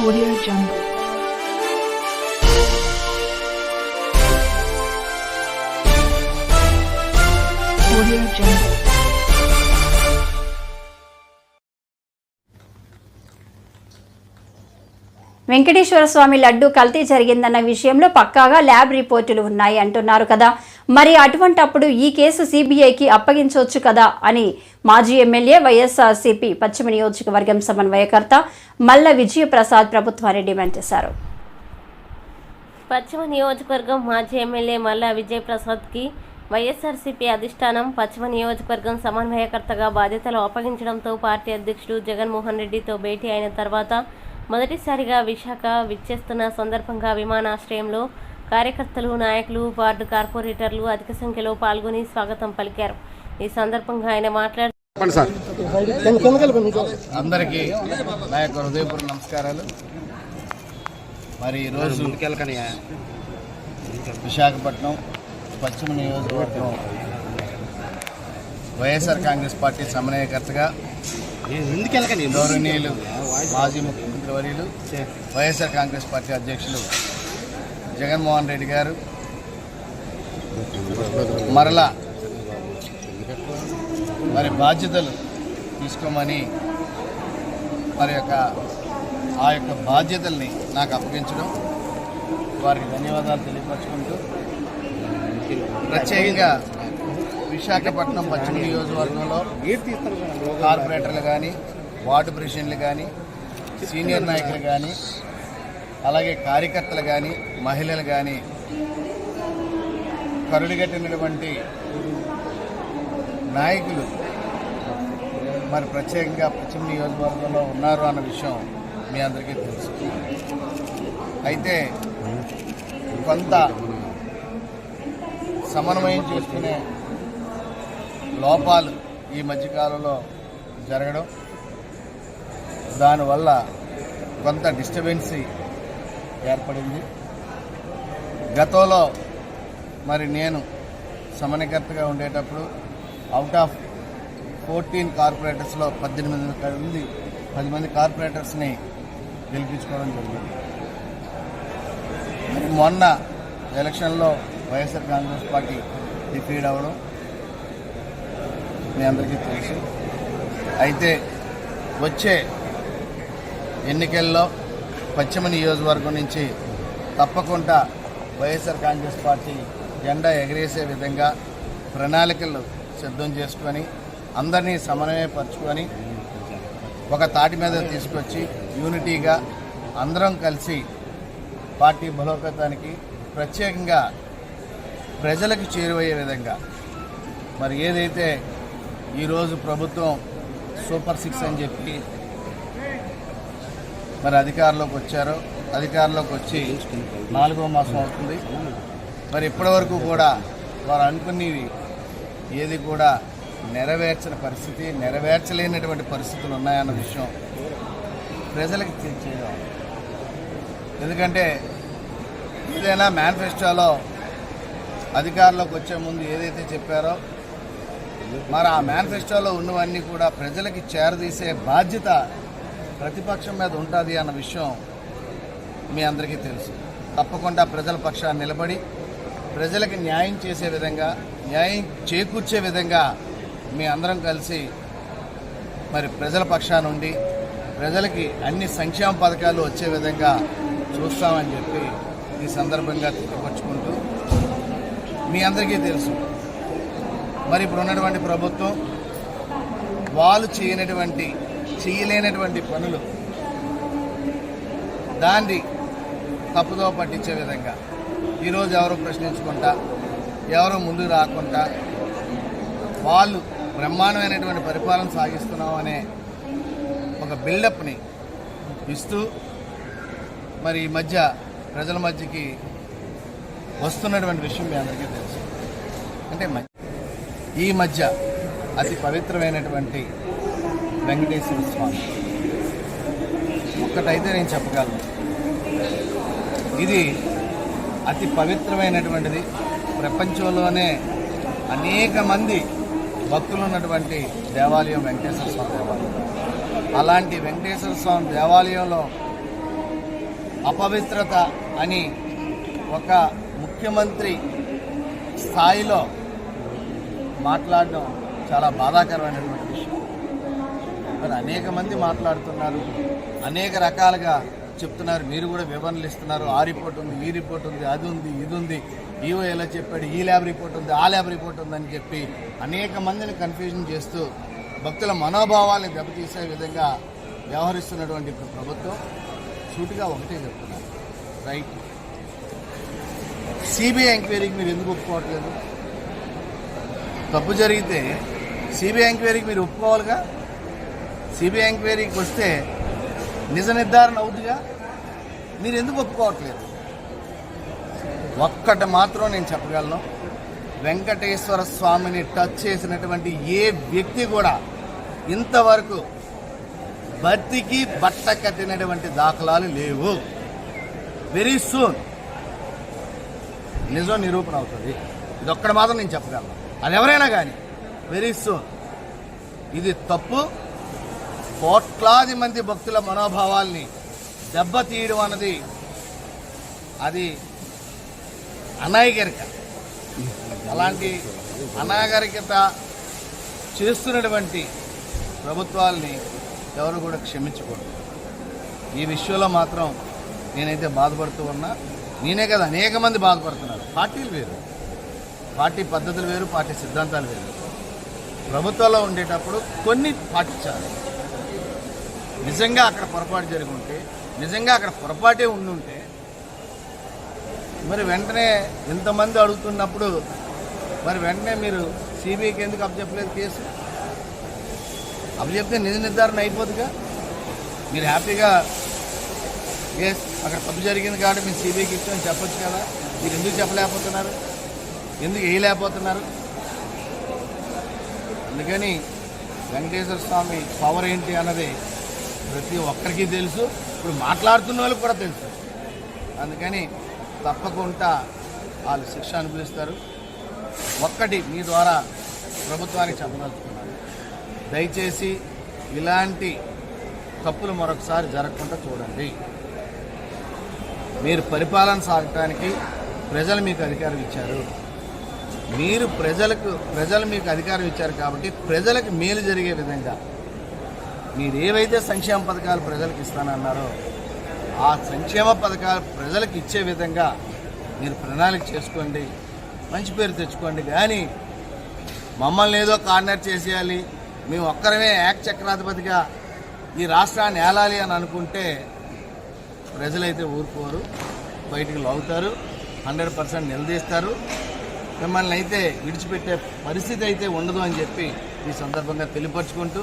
Audio Jungle. Audio Jungle. Venkateswara స్వామి లడ్డు కల్తీ జరిగిందన్న విషయంలో పక్కాగా ల్యాబ్ రిపోర్టులు ఉన్నాయి అంటున్నారు కదా మరి అటువంటప్పుడు ఈ కేసు సిబిఐకి అప్పగించవచ్చు కదా అని మాజీ ఎమ్మెల్యే వైఎస్ఆర్సీపీ పశ్చిమ నియోజకవర్గం సమన్వయకర్త మల్ల విజయప్రసాద్ ప్రభుత్వాన్ని డిమాండ్ చేశారు. పశ్చిమ నియోజకవర్గం మాజీ ఎమ్మెల్యే మల్ల విజయప్రసాద్కి వైఎస్ఆర్సీపీ అధిష్టానం పశ్చిమ నియోజకవర్గం సమన్వయకర్తగా బాధ్యతలు అప్పగించడంతో పార్టీ అధ్యక్షుడు జగన్మోహన్ రెడ్డితో భేటీ అయిన తర్వాత మొదటిసారిగా విశాఖ విచ్చేస్తున్న సందర్భంగా విమానాశ్రయంలో కార్యకర్తలు నాయకులు వార్డు కార్పొరేటర్లు అధిక సంఖ్యలో పాల్గొని స్వాగతం పలికారు. ఈ సందర్భంగా ఆయన మాట్లాడుతూ అందరికీ నా యొక్క హృదయపూర్వ నమస్కారాలు. మరి ఈరోజు విశాఖపట్నం పశ్చిమ నియోజకవర్గం వైఎస్ఆర్ కాంగ్రెస్ పార్టీ సమన్వయకర్తగా గౌరవనీయులు మాజీ ముఖ్యమంత్రి వర్యులు వైఎస్ఆర్ కాంగ్రెస్ పార్టీ అధ్యక్షులు జగన్మోహన్ రెడ్డి గారు మరలా మరి బాధ్యతలు తీసుకోమని మరి యొక్క ఆ యొక్క బాధ్యతల్ని నాకు అప్పగించడం. వారికి ధన్యవాదాలు తెలియపరచుకుంటూ ప్రత్యేకంగా విశాఖపట్నం పశ్చిమ నియోజకవర్గంలో కార్పొరేటర్లు కానీ వార్డు ప్రెసిడెంట్లు కానీ సీనియర్ నాయకులు కానీ అలాగే కార్యకర్తలు కానీ మహిళలు కానీ కరుడుగట్టినటువంటి నాయకులు మరి ప్రత్యేకంగా పశ్చిమ నియోజకవర్గంలో ఉన్నారు అన్న విషయం మీ అందరికీ తెలుసు. అయితే కొంత సమన్వయం చేసుకునే లోపాలు ఈ మధ్యకాలంలో జరగడం దానివల్ల కొంత డిస్టర్బెన్సీ ఏర్పడింది. గతంలో మరి నేను సమన్వయకర్తగా ఉండేటప్పుడు అవుట్ ఆఫ్ ఫోర్టీన్ కార్పొరేటర్స్లో పద్దెనిమిది మంది పది మంది కార్పొరేటర్స్ని గెలిపించుకోవడం జరిగింది. మరి మొన్న ఎలక్షన్లో వైఎస్ఆర్ కాంగ్రెస్ పార్టీ డిఫీడ్ అవ్వడం మీ అందరికీ తెలుసు. అయితే వచ్చే ఎన్నికల్లో పశ్చిమ నియోజకవర్గం నుంచి తప్పకుండా వైఎస్ఆర్ కాంగ్రెస్ పార్టీ జెండా ఎగరేసే విధంగా ప్రణాళికలు సిద్ధం చేసుకొని అందరినీ సమన్వయపరుచుకొని ఒక తాటి మీద తీసుకొచ్చి యూనిటీగా అందరం కలిసి పార్టీ బలోపేతానికి ప్రత్యేకంగా ప్రజలకు చేరువయ్యే విధంగా. మరి ఏదైతే ఈరోజు ప్రభుత్వం సూపర్ సిక్స్ అని చెప్పి మరి అధికారంలోకి వచ్చారు. అధికారంలోకి వచ్చి నాలుగో మాసం అవుతుంది. మరి ఇప్పటివరకు కూడా వారు అనుకునేవి ఏది కూడా నెరవేర్చని పరిస్థితి నెరవేర్చలేనటువంటి పరిస్థితులు ఉన్నాయన్న విషయం ప్రజలకు తెలియజేయడం ఎందుకంటే ఏదైనా మేనిఫెస్టోలో అధికారంలోకి వచ్చే ముందు ఏదైతే చెప్పారో మరి ఆ మేనిఫెస్టోలో ఉన్నవన్నీ కూడా ప్రజలకి చేరదీసే బాధ్యత ప్రతిపక్షం మీద ఉంటుంది అన్న విషయం మీ అందరికీ తెలుసు. తప్పకుండా ప్రజల పక్షాన్ని నిలబడి ప్రజలకు న్యాయం చేసే విధంగా న్యాయం చేకూర్చే విధంగా మీ అందరం కలిసి మరి ప్రజల పక్షాన ఉండి ప్రజలకి అన్ని సంక్షేమ పథకాలు వచ్చే విధంగా చూస్తామని చెప్పి ఈ సందర్భంగా తెలియపరుచుకుంటూ మీ అందరికీ తెలుసు. మరి ఇప్పుడు ఉన్నటువంటి ప్రభుత్వం వాళ్ళు చేయనటువంటి చేయలేనటువంటి పనులు దాన్ని తప్పుదో పట్టించే విధంగా ఈరోజు ఎవరు ప్రశ్నించుకుంటా ఎవరు ముందు రాకుండా వాళ్ళు బ్రహ్మాండమైనటువంటి పరిపాలన సాగిస్తున్నాం అనే ఒక బిల్డప్ని ఇస్తూ మరి ఈ మధ్య ప్రజల మధ్యకి వస్తున్నటువంటి విషయం మీ అందరికీ తెలుసు. అంటే మ- ఈ మధ్య అతి పవిత్రమైనటువంటి వెంకటేశ్వర స్వామి. ఒక్కటైతే నేను చెప్పగలను. ఇది అతి పవిత్రమైనటువంటిది. ప్రపంచంలోనే అనేక మంది భక్తులు ఉన్నటువంటి దేవాలయం వెంకటేశ్వర స్వామి దేవాలయం. అలాంటి వెంకటేశ్వర స్వామి దేవాలయంలో అపవిత్రత అని ఒక ముఖ్యమంత్రి స్థాయిలో మాట్లాడడం చాలా బాధాకరమైనటువంటి మరి అనేక మంది మాట్లాడుతున్నారు. అనేక రకాలుగా చెప్తున్నారు. మీరు కూడా వివరణలు ఇస్తున్నారు. ఆ రిపోర్ట్ ఉంది ఈ రిపోర్ట్ ఉంది అది ఉంది ఇది ఉంది. ఈవో ఎలా చెప్పాడు ఈ ల్యాబ్ రిపోర్ట్ ఉంది ఆ ల్యాబ్ రిపోర్ట్ ఉందని చెప్పి అనేక మందిని కన్ఫ్యూజన్ చేస్తూ భక్తుల మనోభావాల్ని దెబ్బతీసే విధంగా వ్యవహరిస్తున్నటువంటి ప్రభుత్వం సూటిగా ఒకటే చెప్తున్నారు. రైట్ సిబిఐ ఎంక్వైరీకి మీరు ఎందుకు ఒప్పుకోవట్లేదు? తప్పు జరిగితే సిబిఐ ఎంక్వైరీకి మీరు ఒప్పుకోవాలిగా? సిబిఐ ఎంక్వైరీకి వస్తే నిజ నిర్ధారణ అవుతుందిగా మీరు ఎందుకు ఒప్పుకోవట్లేదు? ఒక్కటి మాత్రం నేను చెప్పగలను. వెంకటేశ్వర స్వామిని టచ్ చేసినటువంటి ఏ వ్యక్తి కూడా ఇంతవరకు భర్తీకి బట్ట కట్టినటువంటి దాఖలాలు లేవు. వెరీ సూన్ నిజం నిరూపణ అవుతుంది. ఇది ఒక్కటి మాత్రం నేను చెప్పగలను. అది ఎవరైనా కానీ వెరీ సూన్ ఇది తప్పు. కోట్లాది మంది భక్తుల మనోభావాల్ని దెబ్బతీయడం అన్నది అది అనాగరిక అలాంటి అనాగరికత చేస్తున్నటువంటి ప్రభుత్వాల్ని ఎవరు కూడా క్షమించకూడదు. ఈ విషయంలో మాత్రం నేనైతే బాధపడుతూ ఉన్నా. నేనే కదా అనేక మంది బాధపడుతున్నారు. పార్టీలు వేరు. పార్టీ పద్ధతులు వేరు పార్టీ సిద్ధాంతాలు వేరు. ప్రభుత్వంలో ఉండేటప్పుడు కొన్ని పాటించాలి. నిజంగా అక్కడ పొరపాటు జరిగి ఉంటే నిజంగా అక్కడ పొరపాటే ఉండుంటే మరి వెంటనే ఇంతమంది అడుగుతున్నప్పుడు మరి వెంటనే మీరు సిబిఐకి ఎందుకు అప్పచెప్పలేదు కేసు? అప్పచెప్తే నిజ నిర్ధారణ అయిపోతుందిగా మీరు హ్యాపీగా ఎస్ అక్కడ తప్పు జరిగింది కాబట్టి మీరు సిబిఐకి ఇచ్చామని చెప్పొచ్చు కదా? మీరు ఎందుకు చెప్పలేకపోతున్నారు? ఎందుకు వేయలేకపోతున్నారు? అందుకని వెంకటేశ్వర స్వామి పవర్ ఏంటి అన్నది ప్రతి ఒక్కరికి తెలుసు ఇప్పుడు మాట్లాడుతున్న వాళ్ళకి కూడా తెలుసు. అందుకని తప్పకుండా వాళ్ళు శిక్ష అనుభవిస్తారు. ఒక్కటి మీ ద్వారా ప్రభుత్వానికి చెప్పదలుచుకున్నాను. దయచేసి ఇలాంటి తప్పులు మరొకసారి జరగకుండా చూడండి. మీరు పరిపాలన సాగటానికి ప్రజలు మీకు అధికారం ఇచ్చారు. మీరు ప్రజలకు ప్రజలు మీకు అధికారం ఇచ్చారు కాబట్టి ప్రజలకు మేలు జరిగే విధంగా మీరు ఏవైతే సంక్షేమ పథకాలు ప్రజలకు ఇస్తానన్నారో ఆ సంక్షేమ పథకాలు ప్రజలకు ఇచ్చే విధంగా మీరు ప్రణాళిక చేసుకోండి. మంచి పేరు తెచ్చుకోండి. కానీ మమ్మల్ని ఏదో కార్నర్ చేసేయాలి. మేము ఒక్కరమే యాక్ చక్రాధిపతిగా ఈ రాష్ట్రాన్ని ఏలాలి అని అనుకుంటే ప్రజలైతే ఊరుకోరు బయటికి లాగుతారు హండ్రెడ్ పర్సెంట్ నిలదీస్తారు. మిమ్మల్ని అయితే విడిచిపెట్టే పరిస్థితి అయితే ఉండదు అని చెప్పి ఈ సందర్భంగా తెలియపరుచుకుంటూ